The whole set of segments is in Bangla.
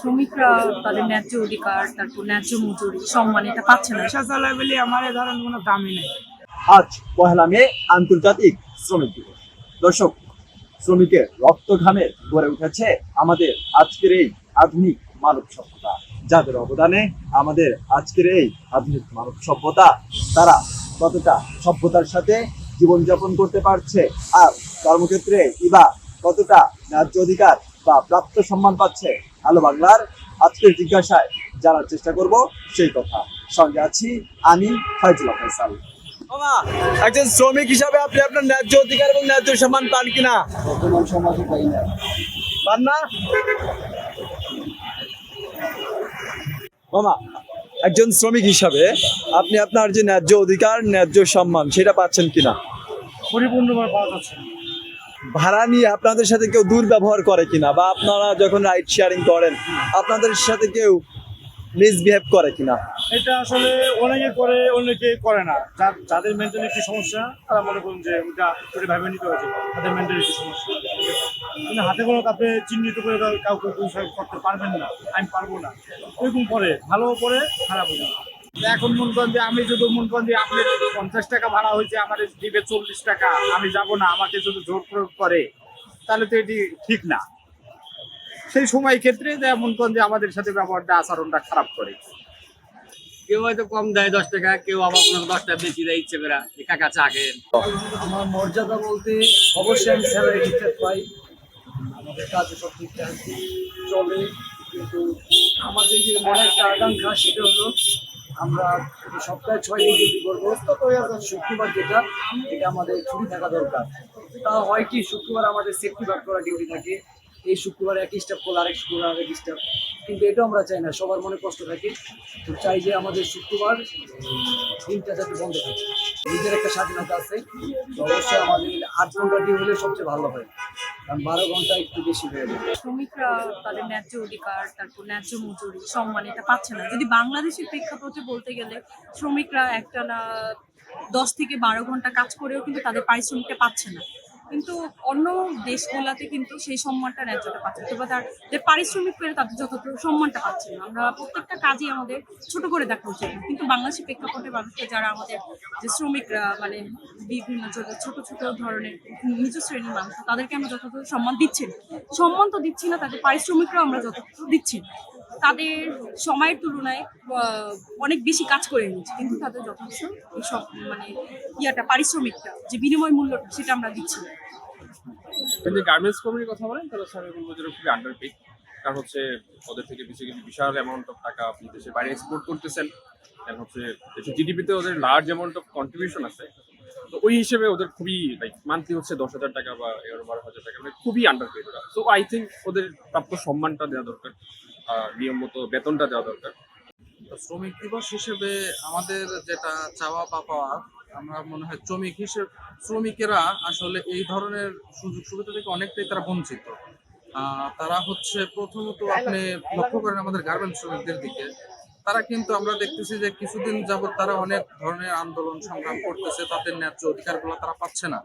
শ্রমিকরা তাদের ন্যায্য অধিকার তারপর ন্যায্য মজুরি সম্মান এটা পাচ্ছে না। পেশা চালায় বলে আমার এ ধরনের কোনো দামই নেই। আজ পহেলা মে আন্তর্জাতিক শ্রমিক দিবস। দর্শক শ্রমিকের রক্ত ঘামে গড়ে উঠেছে আমাদের আজকের এই আধুনিক মানব সভ্যতা। যাদের অবদানে আমাদের আজকের এই আধুনিক মানব সভ্যতা তারা কতটা সভ্যতার সাথে জীবনযাপন করতে পারছে আর কর্মক্ষেত্রে ইবা কতটা ন্যায্য অধিকার বা প্রাপ্ত সম্মান পাচ্ছে আলো বাংলার আজকের জিজ্ঞাসায় জানার চেষ্টা করব সেই কথা। সঙ্গে আছি আমি ফয়জুল্লাহ ফয়সাল। মামা একজন শ্রমিক হিসাবে আপনি আপনার ন্যায্য অধিকার এবং ন্যায্য সম্মান পান কিনা? বর্তমান সমাজে পাই না। পান না? মামা একজন শ্রমিক হিসাবে আপনি আপনার যে ন্যায্য অধিকার ন্যায্য সম্মান সেটা পাচ্ছেন কিনা? পরিপূর্ণভাবে পাওয়া যাচ্ছে না। ভাড়া নিয়ে আপনাদের সাথে কেউ দুর্ব্যবহার করে কিনা বা আপনারা যখন রাইড শেয়ারিং করেন, আপনাদের সাথে কেউ মিসবিহেভ করে কিনা? এটা আসলে অনেকে করে অনেকে করে না। যার- যাদের মেন্টালিটি সমস্যা, তারা মনে করুন যে ওটা ওটা ভাবে নিতে হয়েছে। তাদের মেন্টালিটি সমস্যা। কিন্তু হাতে কোনো কাপে চিহ্নিত করে কাউকে করতে পারবেন না। আমি পারব না। এরকম করে, ভালো করে, খারাপ হয়ে যাবে। এখন মন করেন যে আমি যদি মন করেন যে আপনার পঞ্চাশ টাকা ভাড়া হয়েছে আমার দিবে চল্লিশ টাকা আমি যাব না আমাকে যদি জোর প্রয়োগ করে তাহলে তো এটি ঠিক না। সেই সময় ক্ষেত্রে মন যে আমাদের সাথে ব্যবহারটা আচরণটা খারাপ করে। কেউ হয়তো কম দেয় দশ টাকা কেউ আবার কোনো দশ টাকা বেশি দেয় ইচ্ছে করে কাকা চা খেন আমার মর্যাদা বলতে অবশ্যই আমি স্যালারি ঠিকঠাক পাই। আমাদের কাজে সব ঠিকঠাক চলে কিন্তু আমাদের যে মনে একটা আকাঙ্ক্ষা সেটা হলো আমরা সপ্তাহে ছয় দিন ডিউটি করব শুক্রবার যেটা, এটা আমাদের ছুটি থাকা দরকার। তা হয় কি, শুক্রবার আমাদের সেফটি ভাগ করা ডিউটি থাকে। এই শুক্রবার এক স্টাফ করলে আরেক শুক্রবার আরেক স্টাফ কিন্তু এটাও আমরা চাই না, সবার মনে কষ্ট থাকে। তো চাই যে আমাদের শুক্রবার দিনটা যাতে বন্ধ থাকে। নিজের একটা স্বাধীনতা আছে অবশ্যই আমাদের আট ঘণ্টা দিয়ে হলে সবচেয়ে ভালো হয়। কারণ বারো ঘণ্টা একটু বেশি হয়ে যাবে শ্রমিকরা তাদের ন্যায্য অধিকার, তারপর ন্যায্য মজুরি, সম্মান এটা পাচ্ছে না। যদি বাংলাদেশের প্রেক্ষাপটে বলতে গেলে শ্রমিকরা একটা না দশ থেকে বারো ঘণ্টা কাজ করেও কিন্তু তাদের পারিশ্রমিকটা পাচ্ছে না। কিন্তু অন্য দেশগুলাতে কিন্তু সেই সম্মানটা ন্যায্যতা পাচ্ছে তবে তাদের পারিশ্রমিক পেয়ে তাদের যথাযথ সম্মানটা পাচ্ছে না। আমরা প্রত্যেকটা কাজই আমাদের ছোট করে দেখা উচিত কিন্তু বাংলাদেশের প্রেক্ষাপটে মানুষকে যারা আমাদের যে শ্রমিকরা মানে বিভিন্ন ছোট- ছোট ধরনের নিজ শ্রেণির মানুষ, তাদেরকে আমরা যথাযথ সম্মান দিচ্ছি সম্মান তো দিচ্ছি না, তাদের পারিশ্রমিকরাও আমরা যথাযথ দিচ্ছি তাদের সময়ের তুলনায় অনেক বেশি কাজ করে নিচ্ছে কিন্তু তাদের যথেষ্ট এই সব মানে ইয়াটা, পারিশ্রমিকটা, যে বিনিময় মূল্যটা, সেটা আমরা দিচ্ছি না। আপনি গার্মেন্টস কোম্পানির কথা বলেন, তাহলে আমি বলব যেটা খুবই আন্ডার পেড কারণ হচ্ছে, ওদের থেকে বেসিক্যালি বিশাল অ্যামাউন্ট অফ টাকা আপনি দেশের বাইরে এক্সপোর্ট করতেছেন। কারণ হচ্ছে, দেশের জিডিপিতে ওদের লার্জ অ্যামাউন্ট অফ কন্ট্রিবিউশন আছে। তো ওই হিসেবে ওদের খুবই লাইক মান্থলি হচ্ছে দশ হাজার টাকা বা এগারো, বারো হাজার টাকা। মানে খুবই আন্ডার পেড ওরা। সো আই থিঙ্ক ওদের প্রাপ্য সম্মানটা দেওয়া দরকার। নিয়ম মতো বেতনটা দেওয়া দরকার। শ্রমিক দিবস হিসেবে আমাদের যেটা চাওয়া বা পাওয়া, আমরা মনে হয় শ্রমিক হিসেবে, শ্রমিকেরা আসলে এই ধরনের সুযোগ সুবিধা থেকে অনেকটাই তারা বঞ্চিত। তারা হচ্ছে প্রথমত আপনি লক্ষ্য করেন আমাদের গার্মেন্টস শ্রমিকদের দিকে তারা কিন্তু আমরা দেখতেছি যে কিছুদিন যাবত তারা অনেক ধরনের আন্দোলন সংগ্রাম করতেছে, তাদের ন্যায্য অধিকারগুলো তারা পাচ্ছে না।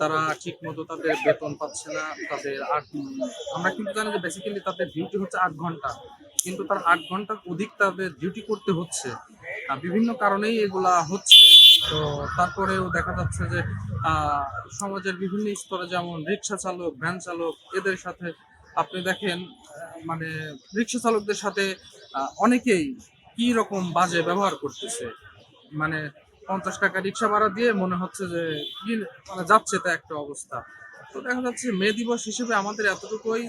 তারা ঠিক মতো তাদের বেতন পাচ্ছে না, তাদের আট আমরা কিন্তু জানি যে বেসিক্যালি তাদের ডিউটি হচ্ছে আট ঘণ্টা। কিন্তু তার আট ঘণ্টার অধিক তাদের ডিউটি করতে হচ্ছে। বিভিন্ন কারণেই এগুলা হচ্ছে। তো তারপরেও দেখা যাচ্ছে যে সমাজের বিভিন্ন স্তরে যেমন রিক্সা চালক, ভ্যান চালক, এদের সাথে আপনি দেখেন মানে রিক্সা চালকদের সাথে অনেকেই কি রকম বাজে ব্যবহার করতেছে। মানে পঞ্চাশ টাকা রিক্সা ভাড়া দিয়ে মনে হচ্ছে যে মানে যাচ্ছে তা একটা অবস্থা। তো দেখা যাচ্ছে মে দিবস হিসেবে আমাদের এতটুকুই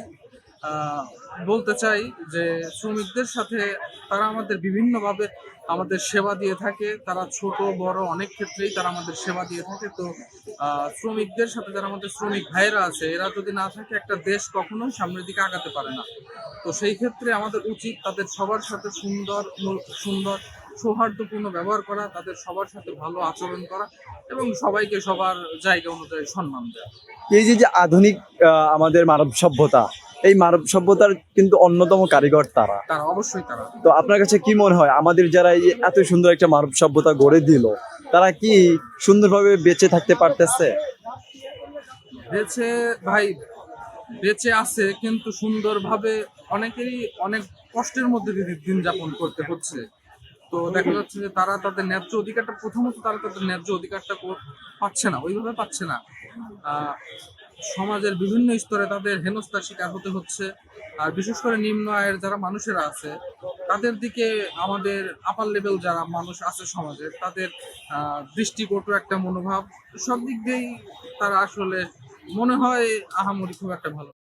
বলতে চাই যে শ্রমিকদের সাথে তারা আমাদের বিভিন্নভাবে আমাদের সেবা দিয়ে থাকে। তারা ছোট, বড় অনেক ক্ষেত্রেই তারা আমাদের সেবা দিয়ে থাকে। তো শ্রমিকদের সাথে যারা আমাদের শ্রমিক ভাইয়েরা আছে, এরা যদি না থাকে একটা দেশ কখনোই সামনের দিকে আগাতে পারে না। তো সেই ক্ষেত্রে আমাদের উচিত তাদের সবার সাথে সুন্দর সুন্দর, সৌহার্দ্যপূর্ণ ব্যবহার করা, তাদের সবার সাথে ভালো আচরণ করা এবং সবাইকে সবার জায়গা অনুযায়ী সম্মান দেওয়া। এই যে যে আধুনিক আমাদের মানব সভ্যতা এই মানব সভ্যতার কিন্তু অন্যতম কারিগর তারা। তারা অবশ্যই তারা। তো আপনার কাছে কি মনে হয় আমাদের যারা এই এত সুন্দর একটা মানব সভ্যতা গড়ে দিল তারা কি সুন্দরভাবে বেঁচে থাকতে পারতেছে? বেঁচে ভাই বেঁচে আছে কিন্তু সুন্দরভাবে অনেকেরই অনেক কষ্টের মধ্যে দিন যাপন করতে হচ্ছে। তো দেখা যাচ্ছে যে তারা তাদের ন্যায্য অধিকারটা প্রথমত তারা তাদের ন্যায্য অধিকারটা পাচ্ছে না ওইভাবে পাচ্ছে না। সমাজের বিভিন্ন স্তরে তাদের হেনস্থার শিকার হতে হচ্ছে। আর বিশেষ করে নিম্ন আয়ের যারা মানুষেরা আছে, তাদের দিকে আমাদের আপার লেভেল যারা মানুষ আছে সমাজের তাদের দৃষ্টিকটু একটা মনোভাব, সব দিক দিয়েই তারা আসলে মনে হয় আহামরি খুব একটা ভালো।